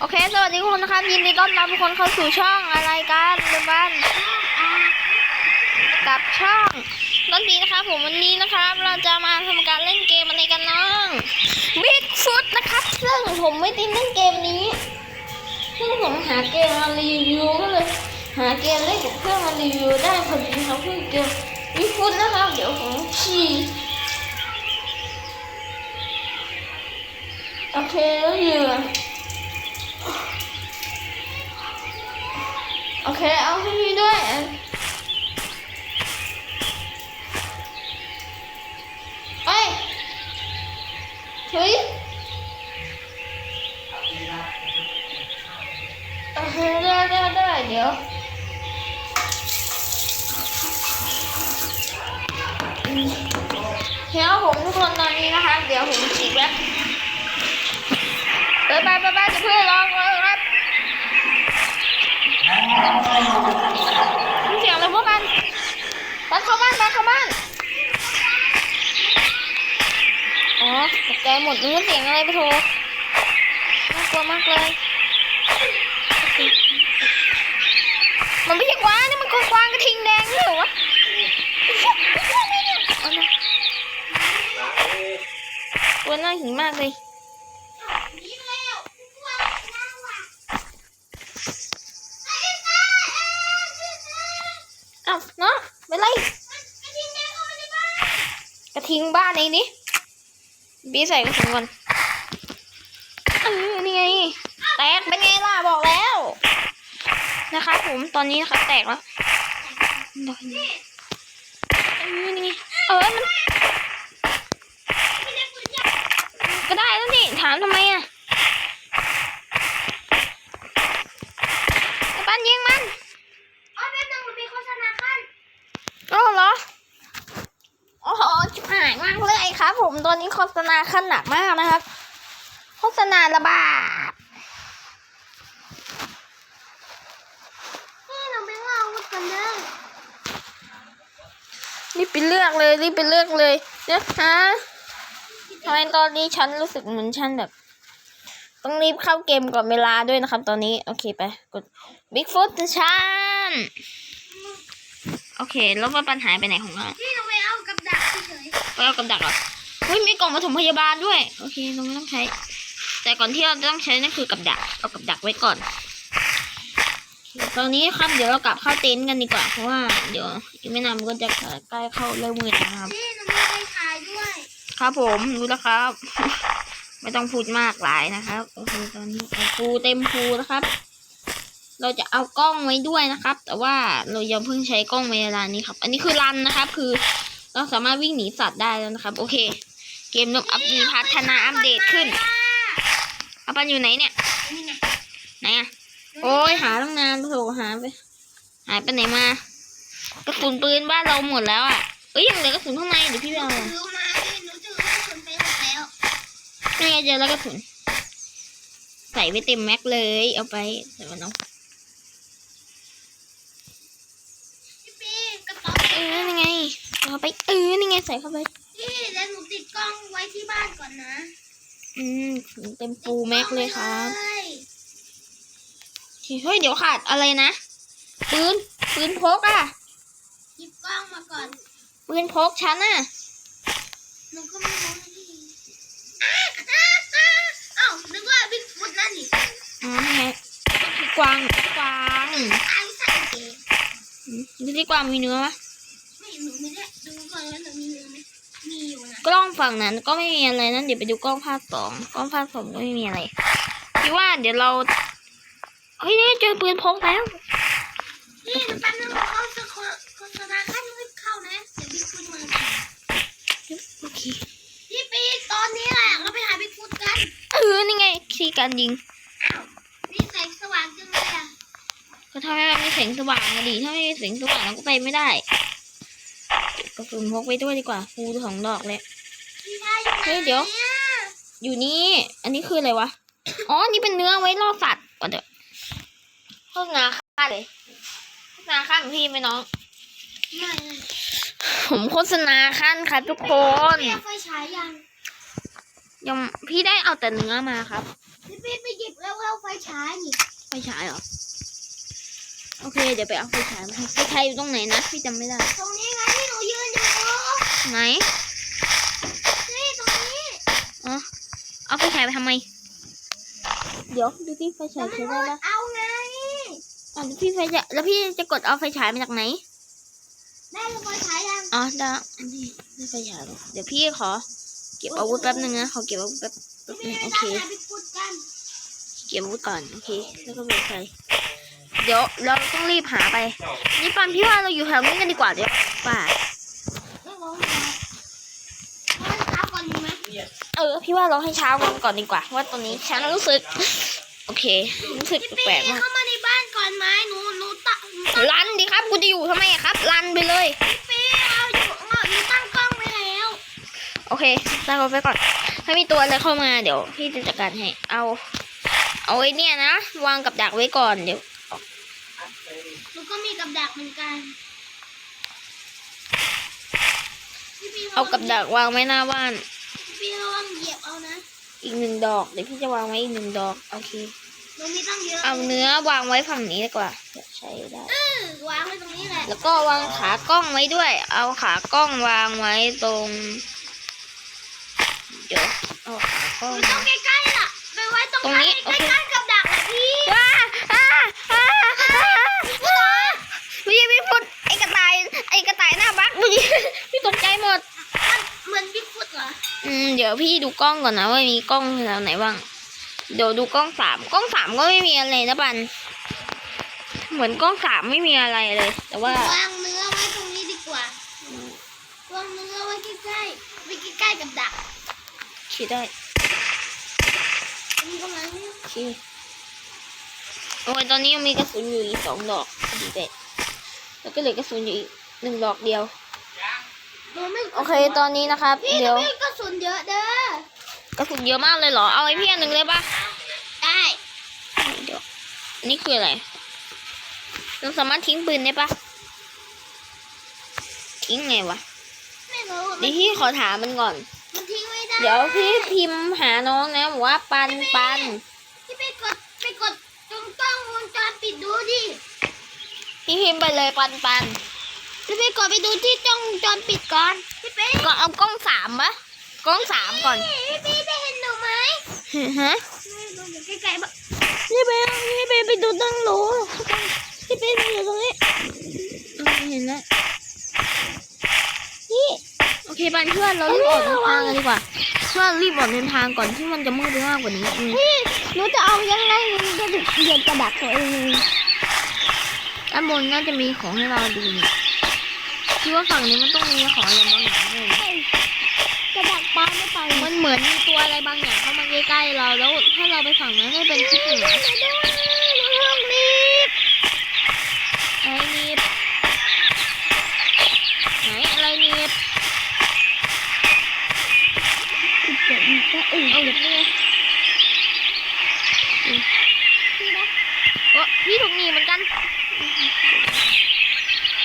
โอเค สวัสดีทุกคนนะครับ ยินดีต้อนรับทุกคนเข้าสู่ช่องอะไรกันเรือบ้านกับช่องต้นปีนะครับผมวันนี้นะครับ เราจะมาทำการเล่นเกมอะไรกันน้องบิ๊กฟุตนะครับ ซึ่งผมไม่ได้เล่นเกมนี้ซึ่งผมหาเกมมารีวิวก็เลยหาเกมเล่นกับเพื่อนมารีวิวได้พอดีครับเพื่อนเกมบิ๊กฟุตนะครับเดี๋ยวผมชี้โอเคแล้วเหยื่อ โอเค เอาให้พี่ด้วย เอ้ยเฮ้ยโอเคได้ได้ได้เดี๋ยวเดี๋ยวผมทุกคนตอนนี้นะคะ เดี๋ยวผมฉีกแล้วไปไปไปไปจะเพื่อนรอก่อ เสียงอะไรพวกมันไปเข้าบ้านไปเข้าบ้านอ๋อตกใจหมดนึกว่าเสียงอะไรไปโทรน่ากลัวมากเลย มันไม่ใช่กวางนี่มันคือกวางกระทิงแดงนี่เหรอวะตัวน่าหิวมากเลย เอ้าเนาะเป็นไร ทิ้งบ้านเองนี่บีใส่กระสุนก่อนเออนี่ไง แตกเป็นไงล่ะบอกแล้ว นะคะผมตอนนี้นะคะแตกแล้วเออนี่ไงเออมันก็ได้แล้วนี่ถามทำไมอะไอ้ปั้นยิงมันโอ้เหรอ โอ้โหชิบหายมากเลยครับ ผมต อนนี้โฆษณาขั้นหนักมากนะครับ โฆษณาระบาดรีบไปเลือกเลยรีบไปเลือกเลยเนี่ยฮะทำไมตอนนี้ฉันรู้สึกเหมือนฉันแบบ ต้องรีบเข้าเกมก่อนเวลาด้วยนะครับ ตอนนี้ โอเคไปกด Big Foot ชันโอเค แล้วว่าปัญหาไปไหนของเราที่เราไปเอากับดักเฉยไปเอากับดักเหรอ เฮ้ยมีกล่องปฐมพยาบาลด้วย โอเคเราไม่ต้องใช้ แต่ก่อนที่เราจะต้องใช้นั่นคือกับดัก เอากับดักไว้ก่อนโอเคตอนนี้ครับเดี๋ยวเรากลับเข้าเต็นท์กันดีกว่า เพราะว่าเดี๋ยวอีกไม่นานมันก็จะใกล้เข้าเริ่มมืดแล้วนะครับๆที่เรามีไปขายด้วย ครับผมรู้แล้วครับ ไม่ต้องพูดมากหลายนะครับ โอเคตอนนี้เอาฟูเต็มฟูนะครับ เราจะเอากล้องไว้ด้วยนะครับ แต่ว่าเรายังเพิ่งใช้กล้องเวลานี้ครับ อันนี้คือรันนะครับ คือเราสามารถวิ่งหนีสัตว์ได้แล้วนะครับ โอเค เกมเริ่มอัพมีพัฒนาอัปเดตขึ้นอาปันอยู่ไหนเนี่ยนี่ไงไหนอะโอ้ยหาตั้งนานโถหาไป หายไปไหนมากระสุนปืนบ้านเราหมดแล้วอะเอ้ยยังเหลือกระสุนข้างในเดี๋ยวพี่ไปเอาถือมาดิหนูถือกระสุนไปหมดแล้วนี่ไงเจอแล้วกระสุน ใส่ไว้เต็มแม็กเลย เอาไปใส่มันเอาพี่ปีกระเป๋าเออนี่ไงเอาไปเออนี่ไงใส่เข้าไป พี่แล้วหนูติดกล้องไว้ที่บ้านก่อนนะอืมเต็มฟูแม็กเลยครับเลยเฮ้ยเดี๋ยวขาดอะไรนะปืนปืนพกอะหยิบกล้องมาก่อนปืนพกฉันอะหนูก็ไม่รู้นะพี่อ้าอ้าอ้าเอ้านึกว่าบิ๊กฟุตนั่นนี่อ๋อนี่ไงคือกวางกวางอ้าวใส่เองอืมดูที่กวางมีเนื้อปะไม่หนูไม่ได้ดูก่อนว่าหนูมีเนื้อไหมมีอยู่นะ กล้องฝั่งนั้นก็ไม่มีอะไรนั้นเดี๋ยวไปดูกล้องภาคสองกล้องภาคสองก็ไม่มีอะไรคิดว่าเดี๋ยวเราเฮ้ยเนี่ยเจอปืนพกแล้วพี่หนูแป๊บนึงหนูเข้าสโคโฆษณาขั้นรีบเข้านะเดี๋ยวบิ๊กฟุตมาโอเคพี่ปีตอนนี้แหละเราไปหาบิ๊กฟุตกันเออนี่ไงทีการยิงนี่แสงสว่างจังเลยอะก็ถ้าไม่มีแสงสว่างอะดีถ้าไม่มีแสงสว่างเราก็ไปไม่ได้ กระสุนพกไปด้วยดีกว่าฟูสองดอกเลยพี่ชายอยู่ไหนเฮ้ยเดี๋ยวนี่อยู่นี่ อันนี้คืออะไรวะ อ๋อ นี่เป็นเนื้อไว้ล่อสัตว์ก่อนเดี๋ยวโฆษณาค่าเลยโฆษณาค่าของพี่ไหมน้องไม่ผมโฆษณาขั้นครับทุกคนพี่เอาไฟฉายยังยังพี่ได้เอาแต่เนื้อมาครับ พี่ปีไปหยิบแล้วเอาไฟฉายนี่ไฟฉายเหรอ โอเค เดี๋ยวไปเอาไฟฉายมาให้ไฟฉายอยู่ตรงไหนนะ พี่จำไม่ได้ ตรงนี้ไงที่หนูยืนอยู่ ไหนนี่ตรงนี้อ๋อเอาไฟฉายไปทำไม เดี๋ยวดูที่ไฟฉาแล้ยวมันใช้ได้มืปะดเอาไงอ๋อแล้วพี่ไฟจะแล้วพี่จะกดเอาไฟฉายมาจากไหน ได้ไฟฉายยังอ๋อได้อันนี้ได้ไฟฉายแล้วเดี๋ยวพี่ขอ เก็บอาวุธแป๊บนึงนะขอเก็บอาวุธแป๊บแป๊บพี่นึงไปโอตาเคมหาบิ๊กฟุตกันเก็บอาวุธก่อนโอเคแล้วก็เปิดไฟเดี๋ยวเราต้องรีบหาไป นี่ปันพี่ว่าเราอยู่แถวนี้กันดีกว่าเดี๋ยวป่า ไม่รู้เหมือนกันเอาเช้าก่อนดีไหม เออ พี่ว่าเราให้เช้ากันก่อนดีกว่า ว่าตอนนี้ฉันรู้สึก โอเค รู้สึกพี่แปลกๆมากเข้ามาในบ้านก่อนไหมหนูหนูตั้งหนูตั้งรันดีครับกูจะอยู่ทำไมอะครับรันไปเลยพี่เอาอยู่เอาหนูตั้งกล้องไว้แล้ว โอเคตั้งเอาไว้ก่อน ถ้ามีตัวอะไรเข้ามาเดี๋ยวพี่จะจัดการให้ เอา เอาไว้เนี่ยนะวางกับดักไว้ก่อนเดี๋ยวหนูก็มีกับดักเหมือนกันพี่พี่เอากับดักวางไว้หน้าบ้าน พี่ระวังเหยียบเอานะอีกหนึ่งดอกเดี๋ยวพี่จะวางไว้อีกหนึ่งดอกโอเคหนูมีตั้งเยอะเอาเนื้อวางไว้ฝั่งนี้ดีกว่าเดี๋ยวใช้ได้ เออวางไว้ตรงนี้แหละแล้วก็วางขากล้องไว้ด้วย เอาขากล้องวางไว้ตรงเดี๋ยวเอาขากล้อง ไม่ต้องใกล้ๆล่ะไปไว้ตรงตรงนี้ใกล้ๆกับดักนะพี่ ว้าอ้าอ้าอ้าพี่พี่พูดไอ้กระต่าย ไอ้กระต่ายหน้าบักเมื่อกี้พี่ตกใจหมด มันเหมือนบิ๊กฟุตเหรอ อืม เดี๋ยวพี่ดูกล้องก่อนนะว่ามีกล้องแถวไหนบ้าง เดี๋ยวดูกล้องสามกล้องสามก็ไม่มีอะไรนะบัน เหมือนกล้องสามไม่มีอะไรเลย แต่ว่า วางเนื้อไว้ตรงนี้ดีกว่าวางเนื้อไว้ใกล้ๆไว้ใกล้ๆกับดักคิดได้มีกำลังนี่โอเคโอ้ยตอนนี้ยังมีกระสุนอยู่อีกสองดอกพอดีเด็แล้วก็เหลือกระสุนอยู่อีกหนึ่งดอกเดียวหนูไม่โอเคตอนนี้นะครับ พี่หนูเดี๋ยวไม่กระสุน เยอะเด้อกระสุนเยอะมากเลยเหรอ เอาไอ้พี่อันหนึ่งเลยปะได้เดี๋ยวอันนี้คืออะไร เราสามารถทิ้งปืนได้ปะทิ้งไงวะไม่รู้เดี๋ยวพี่ขอถามมันก่อน มันทิ้งไม่ได้เดี๋ยวพี่พิมพ์หาน้องนะบอกว่าปันปันพี่ไปกดไปกดตรงกล้องวงจรปิดดูดิพี่พิมพ์ไปเลยปันปันพี่ไปกดไปดูที่กล้องวงจรปิดก่อนพี่ไปก่อนเอากล้องสามปะ กล้องสามก่อน พี่พี่ได้เห็นหนูไหมฮะไม่ดูอยู่ใกล้ๆบ้างพี่เบลพี่เบลไปดูตั้งหนูพี่เบลอยู่ตรงนี้อืมเห็นแล้วนี่โอเคปันเพื่อนเรารีบออกเดินทางกันดีกว่าเพื่อนรีบออกเดินทางก่อนที่มันจะมืดไปมากกว่านี้อืมพี่หนูจะเอายังไงหนูจะเหยียบกระดักตัวเองด้านบนน่าจะมีของให้เราดูนี่คิดว่าฝั่งนี้มันต้องมีของอะไรบางอย่างเลยกระดัก ปลาไม่ไปมันเหมือนมีตัวอะไรบางอย่างเข้ามาใกล้ๆเราแล้วถ้าเราไปฝั่งนั้นก็เป็นทิศเหนือหนูต้องรีบอะไรนีบไหนอะไรนีบเดี๋ยวมันจะอึ่งเอาเดี๋ยวนี่ไงพี่นะโอ้พี่ถูกหนีบเหมือนกัน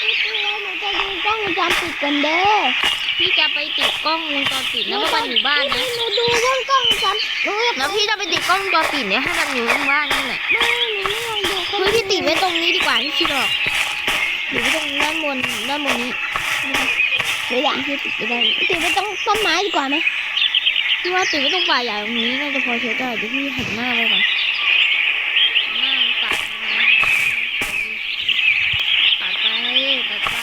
พี่พี่แล้วหนูจะดูกล้องวงจรปิดกันเด้อ พี่จะไปติดกล้องวงจรปิดนะว่าบันอยู่บ้านนะหนูดูกล้องกล้องวงจรหนูอยากแล้วพี่จะไปติดกล้องวงจรปิดเนี่ยให้บันอยู่ที่บ้านนี่แหละไม่หนูไม่ลองดูเฮ้ยพี่ติดไว้ตรงนี้ดีกว่าที่คิดออกหรือไว้ตรงด้านบนด้านบนนี้หนูอยากพี่ติดไม่ได้ติดไว้ตรงต้นไม้ดีกว่าไหมพี่ว่าติดไว้ตรงป่าใหญ่ตรงนี้น่าจะพอใช้ได้เดี๋ยวพี่หันหน้าไปก่อนหันหน้าตัดมาตัดไปตัดไป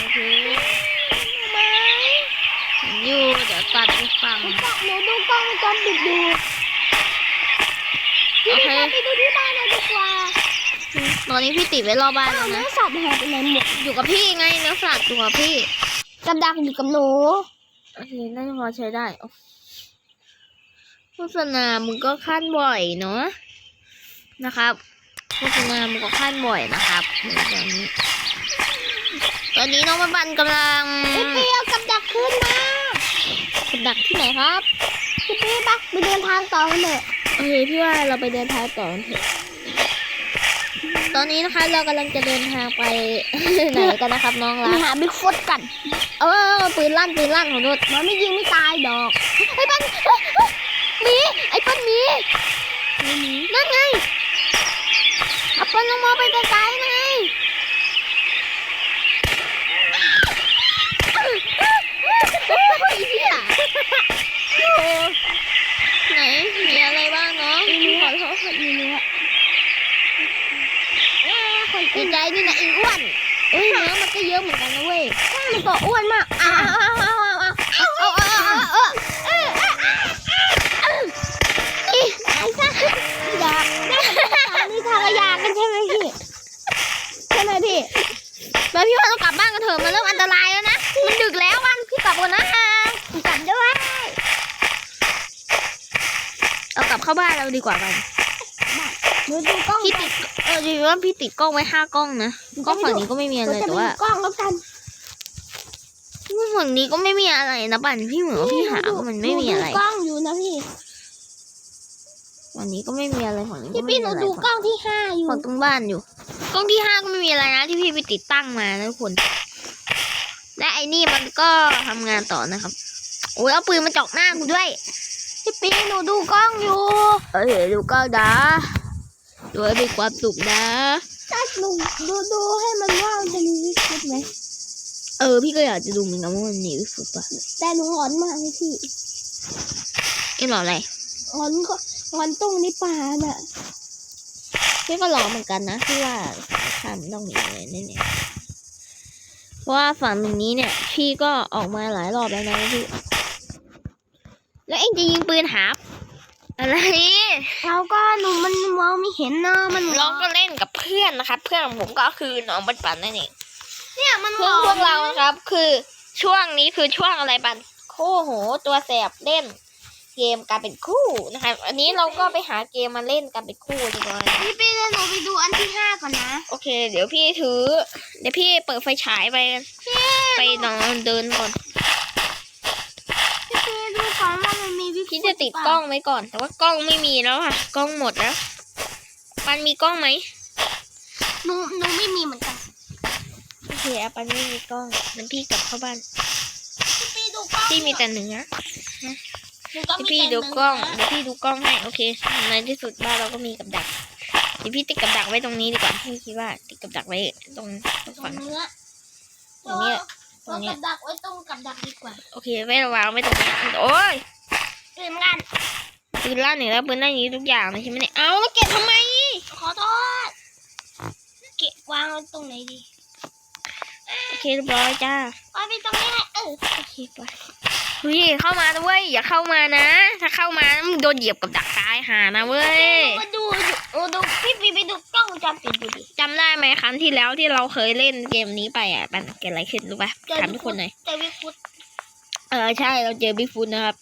โอเค ไหม เห็นอยู่เดี๋ยวตัดไปฝั่ง หนูก็หนูดูก ล้องวงจรปิดดูโอเค ไปดูที่บ้านเลยดีกว่าตอนนี้พี่ติดไว้รอบบ้านอ้าแล้ววเนื้นะอสัตว์หายไปไหนหมดอยู่กับพี่ไงเนื้อสัตว์อยู่กับพี่กับดักอยู่กับหนูโอเคน่าจะพอใช้ได้โฆษณามึงก็ขั้นบ่อยเนาะนะครับโฆษณามึงก็ขั้นบ่อยนะครับในตอนนี้ ตอนนี้น้องบันบันกำลังพี่เปียวกับดักขึ้นมากับดักที่ไหนครับ พี่ปีปะไปเดินทางต่อกันเถอะโอเคพี่ว่าเราไปเดินทางต่อกันเถอะ ตอนนี้นะคะเรากำลังจะเดินทางไป ไหนกันนะครับน้องรัไปกหาบิ๊กฟุตกัน เออปืนลั่นปืนลั่นของโดดมันไม่ยิงไม่ตายดอกไอ้ปั้นเฮ้ยเฮ้ยหมีไอ้ปั้นหมีนั่นไงมันลงมาไปไกลๆไงโอ้ยเหี้ยโอ้ ไหนมีอะไรบ้างเนาะขอโทษค่ะมีเนื้อดีใจนี่นะอีอ้วนเอ้ยเนื้อมันก็เยอะเหมือนกันนะเว้ยมันก็อ้วนมากอ้าวอ้าวอ้าวอ้าวอ้าวอ้าวอ้าวอ้าวอ้าวนี่ไอ้ซ่าอยากนี่ทางยากันใช่ไหมพี่ใช่ไหมพี่มาพี่ว่าเรากลับบ้านกันเถอะมันเริ่มอันตรายแล้วนะมันดึกแล้ววันพี่กลับก่อนนะกลับด้วยเราก ลับเข้าบ้านเราดีกว่ากันดูดูกล้องพี่ติดเออดีว่าพี่ติดกล้องไว้ห้ากล้องนะกล้องฝั่งนี้ก็ไม่มีอะไรเราจะแต่ไปว่าดูกล้องแล้วกันฝั่งนี้ก็ไม่มีอะไรนะปั่นพี่เหมือนว่าพี่หาว่ามันไม่มีอะไรดูกล้องอยู่นะพี่ฝั่งนี้ก็ไม่มีอะไรฝั่งนี้ก็พี่ไม่พี่มีหนูอะไรดูฝั่งกล้องที่ห้าอยู่ฝั่งตรงบ้านอยู่ กล้องที่ห้าก็ไม่มีอะไรนะที่พี่ไปติดตั้งมานะทุกคน และไอ้นี่มันก็ทำงานต่อนะครับโอ้ยเอาปืนมาเจาะหน้ากูด้วย พี่ปีหนูดูกล้องอยู่ เอ้ยดูก็นะดูให้มีความสุขนะถ้าหนูดูดูให้มันว่ามันจะมีวิสุทธ์ไหมเออพี่ก็อยากจะดูเหมือนกันว่ามันมีวิสุทธิ์ปะแต่หนูหอนมากเลยพี่เอ็มหรออะไรหอนก็หอนตรงในป่าน่ะพี่ก็รอเหมือนกันนะพี่ว่าข้ามนต้องมีอะไรแน่ๆเพราะว่าฝั่งตรงนี้เนี่ย พี่ก็ออกมาหลายรอบแล้วนะพี่ แล้วเอ็งจะยิงปืนหาอะไรเราก็หนูมันมองไม่เห็นเนอะมันเราก็เล่นกับเพื่อนนะครับ เพื่อนของผมก็คือน้องปันปันนั่นเองเนี่ยมันเพื่อนพวกเรานะครับ คือช่วงนี้คือช่วงอะไรปันคู่โห ตัวแสบเล่น เกมการเป็นคู่นะครับอันนี้เราก็ไปหาเกมมาเล่นกันเป็นคู่ดีกว่าพี่ปีเดี๋ยวหนูไปดูอันที่ห้าก่อนนะ โอเค เดี๋ยวพี่ถือ เดี๋ยวพี่เปิดไฟฉายไป ไปนอนเดินก่อน พี่ปีดูก่อนว่ามันมีวิ พี่จะติดกล้องไว้ก่อน แต่ว่ากล้องไม่มีแล้วค่ะ กล้องหมดแล้ว ปันมีกล้องไหมหนูหนูไม่มีเหมือนกันโอเคอะปันไม่มีกล้องงั้นพี่กลับเข้าบ้านพี่ปีดูกล้องพี่มีแต่เนื้อหนูก็เดี๋ยวมีพี่แต่ดูกล้องเนื้เดี๋ยวพี่ดูกล้องให้โอเคในที่สุดบ้านเราก็มีกับดักเดี๋ยวพี่ติดกับดักไว้ตรงนี้ดีกว่าพี่คิดว่าติดกับดักไว้ตรงตรงตรฝั่งงเนื้อตรงเนี้ยตตรรงงเนี้ยกับดักไว้ตรงกับดักดีกว่า โอเค ไว้วางไว้ตรงนี้โอ้ย เต็มกันปืนลั่นอยู่แล้วปืนลั่นอย่างนี้ทุกอย่างเลยใช่ไหมเนี่ย เอาแล้วเก็บทำไม ขอโทษ เก็บวางไว้ตรงไหนดี โอเคเรียบร้อยจ้าวางไปตรงนี้เออโอเคไปเฮ้ยเข้ามานะเว้ยอย่าเข้ามานะ ถ้าเข้ามามึงโดนเหยียบกับดักตายหานะเว้ยมาดูดูดูพี่ปีไปดูกล้องวงจรปิดดูดิจำได้ไหมครั้งที่แล้วที่เราเคยเล่นเกมนี้ไปอะมันเกิดอะไรขึ้นรู้ปะถามทุกคนหน่อยเจอวิคุตเออใช่เราเจอบิ๊กฟูดนะครับ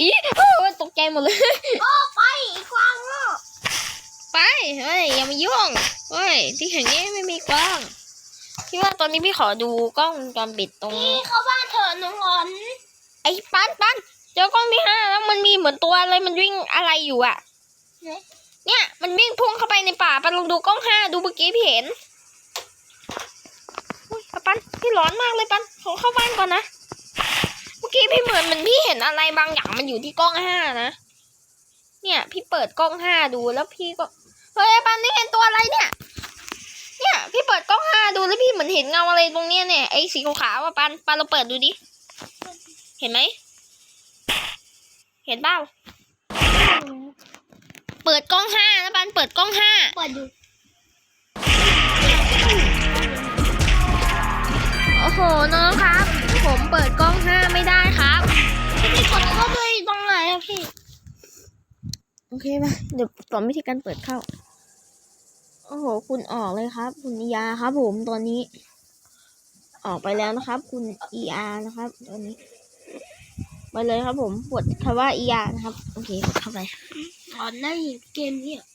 อีโอ้ยตกใจหมดเลยโอ้ไปอีกควางโง่ไปเฮ้ยอย่ามายุ่งเฮ้ยที่แห่งนี้ไม่มีกล้องพี่ว่าตอนนี้พี่ขอดูกล้องวงจรปิดตรงพี่เข้าบ้านเถอะหนูหอนไอ้ปันปันเจอกล้องที่ห้าแล้วมันมีเหมือนตัวอะไรมันวิ่งอะไรอยู่อะ เนี่ยมันวิ่งพุ่งเข้าไปในป่าปันลองดูกล้องห้าดูเมื่อกี้พี่เห็นอุ้ยปันพี่ร้อนมากเลยปันขอเข้าบ้านก่อนนะเมื่อ กี้พี่เหมือนมันพี่เห็นอะไรบางอย่างมันอยู่ที่กล้องห้านะ เนี่ย พี่เปิดกล้องห้าดูแล้วพี่ก็เฮ้ยปันนี่เห็นตัวอะไรเนี่ย เนี่ยพี่เปิดกล้องห้าดูแล้วพี่เหมือนเห็นเงาอะไรตรงเนี้ยเนี่ยไอ้สีขาวๆอะปันปันเราเปิดดูดิ เห็นไหม เห็นเปล่า เปิดกล้องห้านะปันเปิดกล้องห้าเปิดอยู่โอ้โห น้องครับ ผมเปิดกล้องห้าไม่ได้ครับพี่กดเข้าด้วยตรงไหนอะพี่ โอเคป่ะเดี๋ยวสอนวิธีการเปิดเข้า โอ้โห คุณออกเลยครับ คุณอียาครับ ผมตอนนี้ ออกไปแล้วนะครับ คุณอีอานะครับ ตอนนี้ไปเลยครับผมกดคำว่าอีอานะครับ โอเคกดเข้าไปถอนได้เกมนี้อะ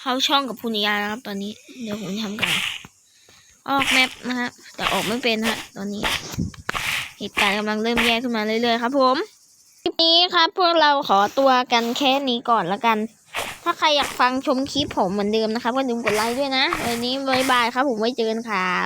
เข้าช่องกับคุณอีอานะครับ ตอนนี้ เดี๋ยวผมจะทำการ ออกแมปนะฮะแต่ออกไม่เป็นฮะตอนนี้เหตุการณ์กำลังเริ่มแย่ขึ้นมาเรื่อยๆครับ ผมคลิปนี้ครับพวกเราขอตัวกันแค่นี้ก่อนละกัน ถ้าใครอยากฟังชมคลิปผมเหมือนเดิมนะครับก็อย่าลืมกดไลค์ด้วยนะวันนี้บายบายครับผมไว้เจอกันครับ